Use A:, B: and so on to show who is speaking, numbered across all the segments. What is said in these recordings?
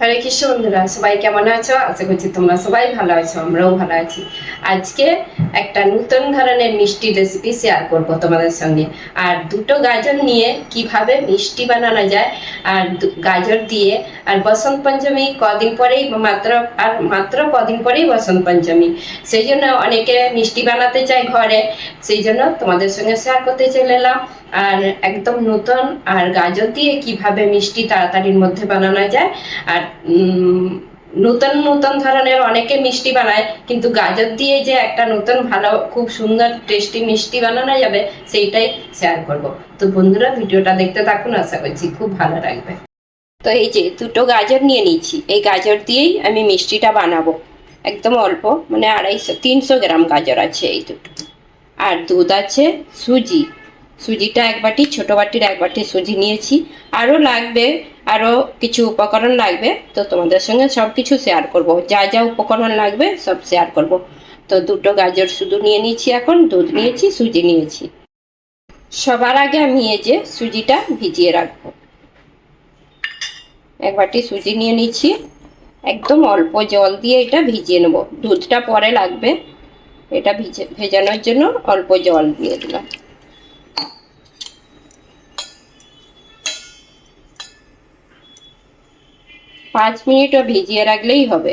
A: হরে কৃষ্ণ বন্ধুরা, সবাই কেমন আছো? আশা করছি তোমরা সবাই ভালো আছো, আমরাও ভালো আছি। আজকে একটা নতুন ধরনের মিষ্টি রেসিপি শেয়ার করব তোমাদের সঙ্গে। আর দুটো গাজর নিয়ে কীভাবে মিষ্টি বানানো যায়, আর গাজর দিয়ে, আর বসন্ত পঞ্চমী কদিন পরেই মাত্র, আর মাত্র কদিন পরেই বসন্ত পঞ্চমী। সেই জন্য অনেকে মিষ্টি বানাতে চায় ঘরে, সেই জন্য তোমাদের সঙ্গে শেয়ার করতে চলে এলাম। আর একদম নতুন, আর গাজর দিয়ে কীভাবে মিষ্টি তাড়াতাড়ির মধ্যে বানানো যায়, আর নতুন নতুন ধরনের অনেকে মিষ্টি বানায়, কিন্তু গাজর দিয়ে যে একটা নতুন ভালো, খুব সুন্দর টেস্টি মিষ্টি বানানো যাবে, সেইটাই শেয়ার করব। তো বন্ধুরা, ভিডিওটা দেখতে থাকুন, আশা করছি খুব ভালো লাগবে। তো এই যে দুটো গাজর নিয়ে নিয়েছি, এই গাজর দিয়েই আমি মিষ্টিটা বানাবো। একদম অল্প মানে আড়াইশো, তিনশো গ্রাম গাজর আছে এই দুটো। আর দুধ আছে সুজি। সুজিটা এক বাটি, ছোটো বাটির এক বাটি সুজি নিয়েছি। আরও লাগবে, আরও কিছু উপকরণ লাগবে, তো তোমাদের সঙ্গে সব কিছু শেয়ার করব। যা যা উপকরণ লাগবে, সব শেয়ার করব। তো দুটো গাজর শুধু নিয়ে নিয়েছি এখন, দুধ নিয়েছি, সুজি নিয়েছি। সবার আগে আমি এই যে সুজিটা ভিজিয়ে রাখব। এক বাটি সুজি নিয়ে নিচ্ছি একদম অল্প জল দিয়ে এটা ভিজিয়ে নেব। দুধটা পরে লাগবে। এটা ভিজে ভেজানোর জন্য অল্প জল দিয়ে দিলাম। পাঁচ মিনিটও ভিজিয়ে রাখলেই হবে।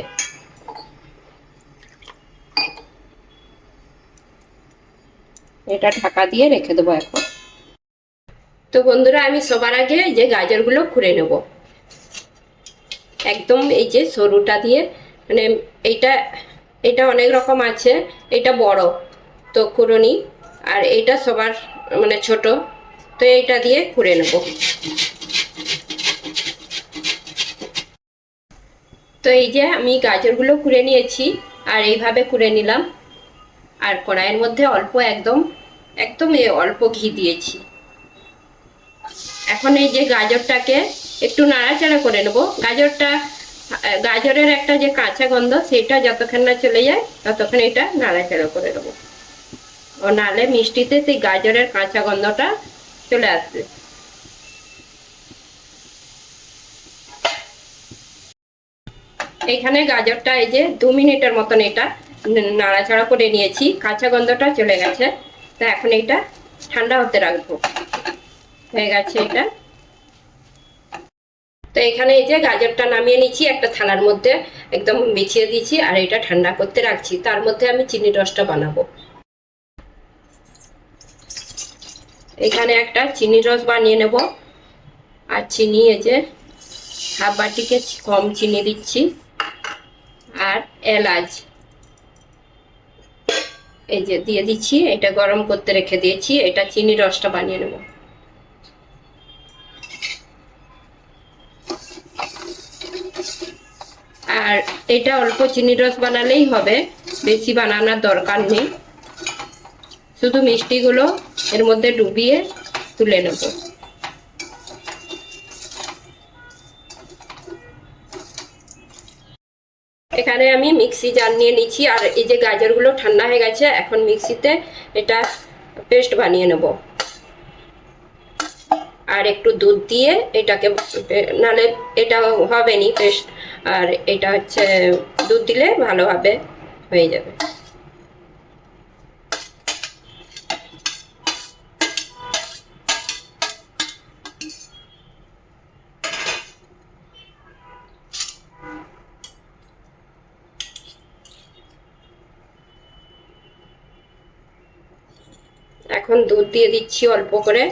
A: এটা ঢাকা দিয়ে রেখে দেবো এখন। তো বন্ধুরা, আমি সবার আগে যে গাজরগুলো খুঁড়ে নেব। একদম এই যে সরুটা দিয়ে মানে এইটা, এটা অনেক রকম আছে, এটা বড়, তো খুঁড়নি আর এটা সবার মানে ছোট, তো এইটা দিয়ে খুঁড়ে নেব। তো এই যে আমি গাজরগুলো কুড়ে নিয়েছি, আর এইভাবে কুড়ে নিলাম। আর কড়াইয়ের মধ্যে অল্প একদম একদম অল্প ঘি দিয়েছি। এখন এই যে গাজরটাকে একটু নাড়াচাড়া করে নেব। গাজরটা, গাজরের একটা যে কাঁচা গন্ধ, সেটা যতক্ষণ না চলে যায়, ততক্ষণ এটা নাড়াচাড়া করে নেব। ও নালে মিষ্টিতে সেই গাজরের কাঁচা গন্ধটা চলে আসবে। এখানে গাজরটা এই যে দু মিনিটের মতন এটা নাড়াচাড়া করে নিয়েছি। কাঁচা গন্ধটা চলে গেছে। তা এখন এটা ঠান্ডা হতে রাখব। হয়ে গেছে এটা। তো এখানে এই যে গাজরটা নামিয়ে নিচ্ছি একটা থালার মধ্যে একদম বিছিয়ে দিচ্ছি আর এটা ঠান্ডা করতে রাখছি। তার মধ্যে আমি চিনি রসটা বানাবো। এখানে একটা চিনি রস বানিয়ে নেব। আর চিনি এই যে হাফ বাটিকে কম চিনি দিচ্ছি। আর এলাচ। এই যে দিয়ে দিচ্ছি, এটা গরম করতে রেখে দিয়েছি, এটা চিনি রসটা বানিয়ে নেব। আর এটা অল্প চিনি রস বানালেই হবে, বেশি বানানোর দরকার নেই। শুধু মিষ্টিগুলো এর মধ্যে ডুবিয়ে তুলে নেব। এখানে আমি মিক্সি জার নিয়ে নিচ্ছি, আর এই যে গাজরগুলো ঠান্ডা হয়ে গেছে, এখন মিক্সিতে এটা পেস্ট বানিয়ে নেব। আর একটু দুধ দিয়ে এটাকে, নালে এটা হবে নি পেস্ট, আর এটা হচ্ছে দুধ দিলে ভালোভাবে হয়ে যাবে। এখন দুধ দিয়ে দিচ্ছি অল্প করে।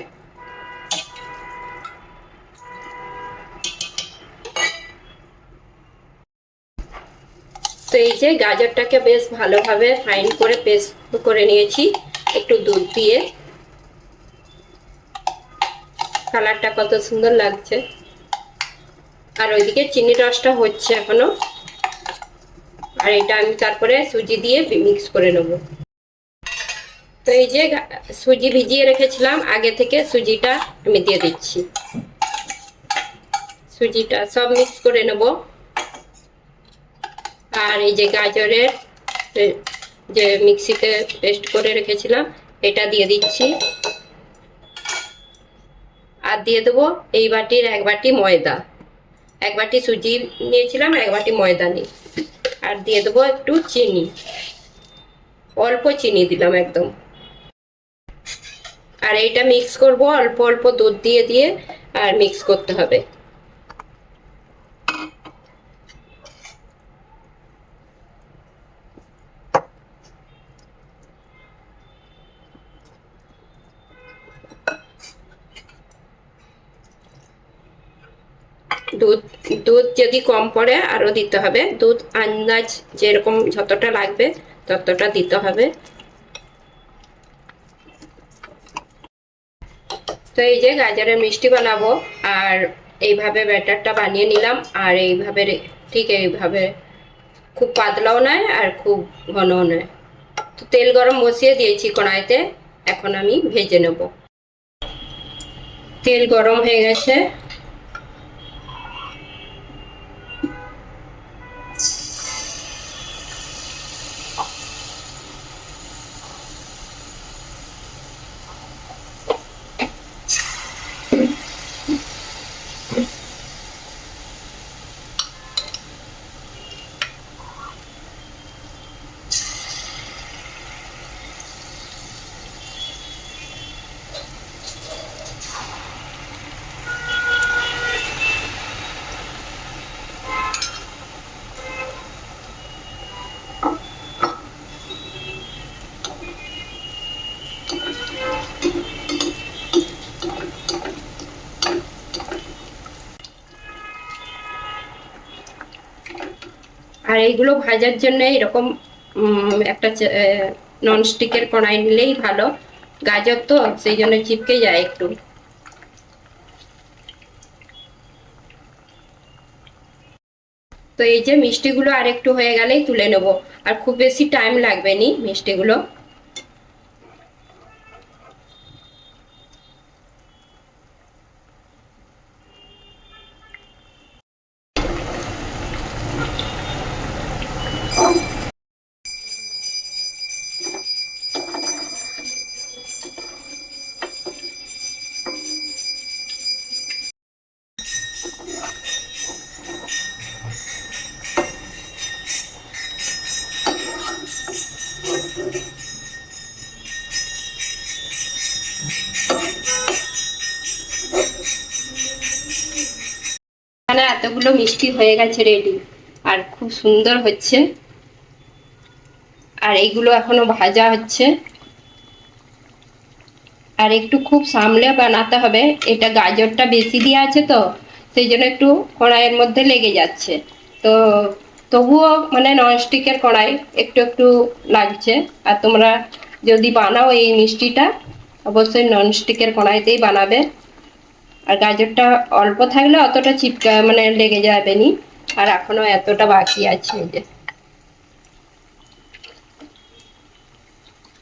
A: তো এই যে গাজরটাকে বেশ ভালোভাবে ফাইন করে পেস্ট করে নিয়েছি, একটু দুধ দিয়ে। কালারটা কত সুন্দর লাগছে। আর ওইদিকে চিনি রসটা হচ্ছে এখনও। আর এটা আমি তারপরে সুজি দিয়ে মিক্স করে নেব। তো এই যে সুজি ভিজিয়ে রেখেছিলাম, আগে থেকে সুজিটা আমি দিয়ে দিচ্ছি। সুজিটা সব মিক্স করে নেব। আর এই যে গাজরের যে মিক্সিতে পেস্ট করে রেখেছিলাম, এটা দিয়ে দিচ্ছি। আর দিয়ে দেবো এই বাটির এক বাটি ময়দা। এক বাটি সুজি নিয়েছিলাম, এক বাটি ময়দা নিই আর দিয়ে দেবো একটু চিনি। অল্প চিনি দিলাম একদম। আর এইটা মিক্স করব, অল্প অল্প দুধ দিয়ে দিয়ে আর মিক্স করতে হবে। দুধ দুধ যদি কম পড়ে আরও দিতে হবে। দুধ আন্দাজ যেরকম যতটা লাগবে ততটা দিতে হবে। তো এই যে গাজরের মিষ্টি বানাবো, আর এইভাবে ব্যাটারটা বানিয়ে নিলাম, আর এইভাবে ঠিক এইভাবে খুব পাতলাও নয় আর খুব ঘনও নয়। তো তেল গরম বসিয়ে দিয়েছি কড়াইতে, এখন আমি ভেজে নেব। তেল গরম হয়ে গেছে। আর এইগুলো ভাজার জন্য এরকম একটা ননস্টিকের কড়াই নিলেই ভালো। গাজর তো, সেই জন্য চিপকে যায় একটু। তো এই যে মিষ্টিগুলো আর একটু হয়ে গেলেই তুলে নেব। আর খুব বেশি টাইম লাগবে নি মিষ্টিগুলো। এখানে মিষ্টি হয়ে গেছে রেডি আর খুব সুন্দর হচ্ছে। আর এইগুলো এখনও ভাজা হচ্ছে। আর একটু খুব সামলে বানাতে হবে। এটা গাজরটা বেশি দিয়ে আছে তো, সেই জন্য একটু কড়াইয়ের মধ্যে লেগে যাচ্ছে। তো তবুও মানে ননস্টিকের কড়াই একটু একটু লাগছে। আর তোমরা যদি বানাও এই মিষ্টিটা, অবশ্যই ননস্টিকের কড়াইতেই বানাবে। আর গাজরটা অল্প থাকলে অতটা চিপকা মানে লেগে যাবে নি। আর এখনও এতটা বাকি আছে যে।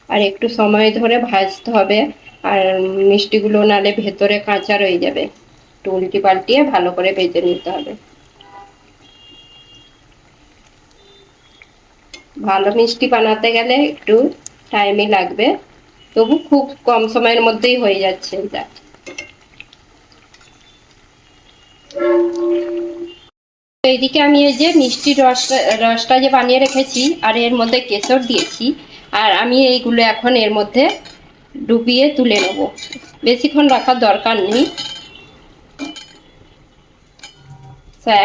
A: আর একটু সময় ধরে ভাজতে হবে। আর মিষ্টিগুলো নালে ভেতরে কাঁচা রয়ে যাবে। একটু উল্টি পাল্টিয়ে ভালো করে ভেজে নিতে হবে। ভালো মিষ্টি বানাতে গেলে একটু টাইমই লাগবে। তবু খুব কম সময়ের মধ্যেই হয়ে যাচ্ছে এটা এইদিকে আমি এই যে মিষ্টির রসটা রসটা যে বানিয়ে রেখেছি, আর এর মধ্যে কেশর দিয়েছি, আর আমি এইগুলো এখন এর মধ্যে ডুবিয়ে তুলে নেব। বেশিক্ষণ রাখার দরকার নেই।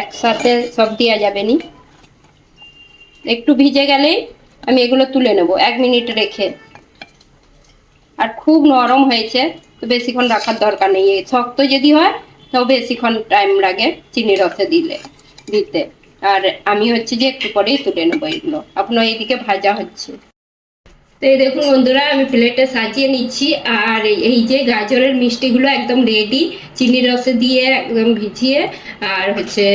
A: একসাথে সব দেওয়া যাবে নি। একটু ভিজে গেলেই আমি এগুলো তুলে নেব, এক মিনিট রেখে। আর খুব নরম হয়েছে, তো বেশিক্ষণ রাখার দরকার নেই। শক্ত যদি হয়, তাও বেশিক্ষণ টাইম লাগে চিনি রসে দিলে। দিতে। আর আমি হচ্ছে যে একটু পরেই তুলে নেব এগুলো। আপনার এইদিকে ভাজা হচ্ছে। তো এই দেখুন বন্ধুরা, আমি প্লেটে সাজিয়ে নিচ্ছি। আর এই যে গাজরের মিষ্টিগুলো একদম রেডি চিনি রসে দিয়ে একদম ভিজিয়ে, আর হচ্ছে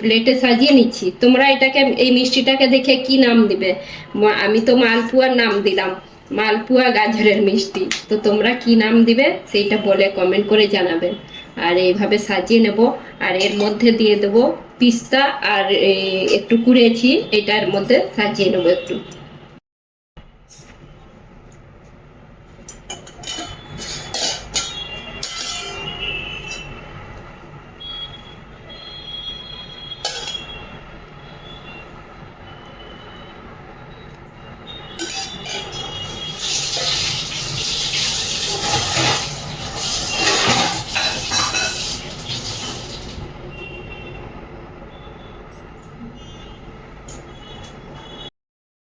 A: প্লেটে সাজিয়ে নিচ্ছি। তোমরা এটাকে, এই মিষ্টিটাকে দেখে কি নাম দিবে? আমি তো মালপুয়ার নাম দিলাম, মালপুয়া গাজরের মিষ্টি। তো তোমরা কি নাম দিবে, সেইটা বলে কমেন্ট করে জানাবেন আর এইভাবে সাজিয়ে নেব। আর এর মধ্যে দিয়ে দেবো পিস্তা আর একটু কুড়েছি, এটার মধ্যে সাজিয়ে নেব একটু।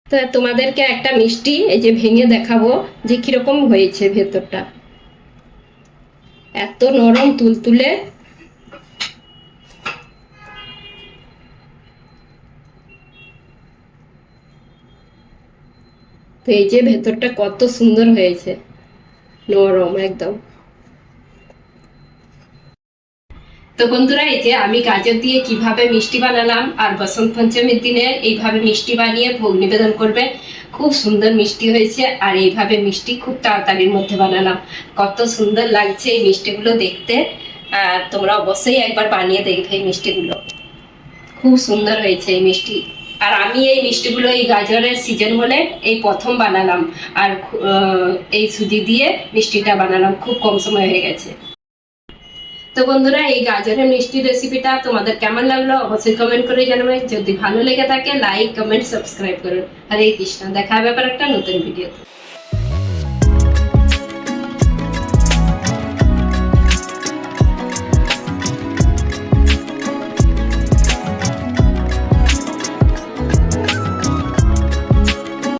A: তো তোমাদেরকে একটা মিষ্টি এই যে ভেঙে দেখাবো যে কীরকম হয়েছে ভেতরটা। এত নরম তুলতুলে। তো এই যে ভেতরটা কত সুন্দর হয়েছে। নরম একদম। তো বন্ধুরা, এই যে আমি গাজর দিয়ে কীভাবে মিষ্টি বানালাম আর বসন্ত পঞ্চমীর দিনে এইভাবে মিষ্টি বানিয়ে ভোগ নিবেদন করবে, খুব সুন্দর মিষ্টি হয়েছে আর এইভাবে মিষ্টি খুব তাড়াতাড়ির মধ্যে বানালাম। কত সুন্দর লাগছে এই মিষ্টিগুলো দেখতে। আর তোমরা অবশ্যই একবার বানিয়ে দেখবে এই মিষ্টিগুলো। খুব সুন্দর হয়েছে এই মিষ্টি। আর আমি এই মিষ্টিগুলো এই গাজরের সিজন বলে এই প্রথম বানালাম। আর এই সুজি দিয়ে মিষ্টিটা বানালাম। খুব কম সময় হয়ে গেছে। তো বন্ধুরা, এই গাজরের মিষ্টি রেসিপিটা তোমাদের কেমন লাগল অবশ্যই কমেন্ট করে জানাবে। যদি ভালো লেগে থাকে লাইক কমেন্ট সাবস্ক্রাইব করুন। হরে কৃষ্ণ, দেখা হবে আবার একটা নতুন ভিডিও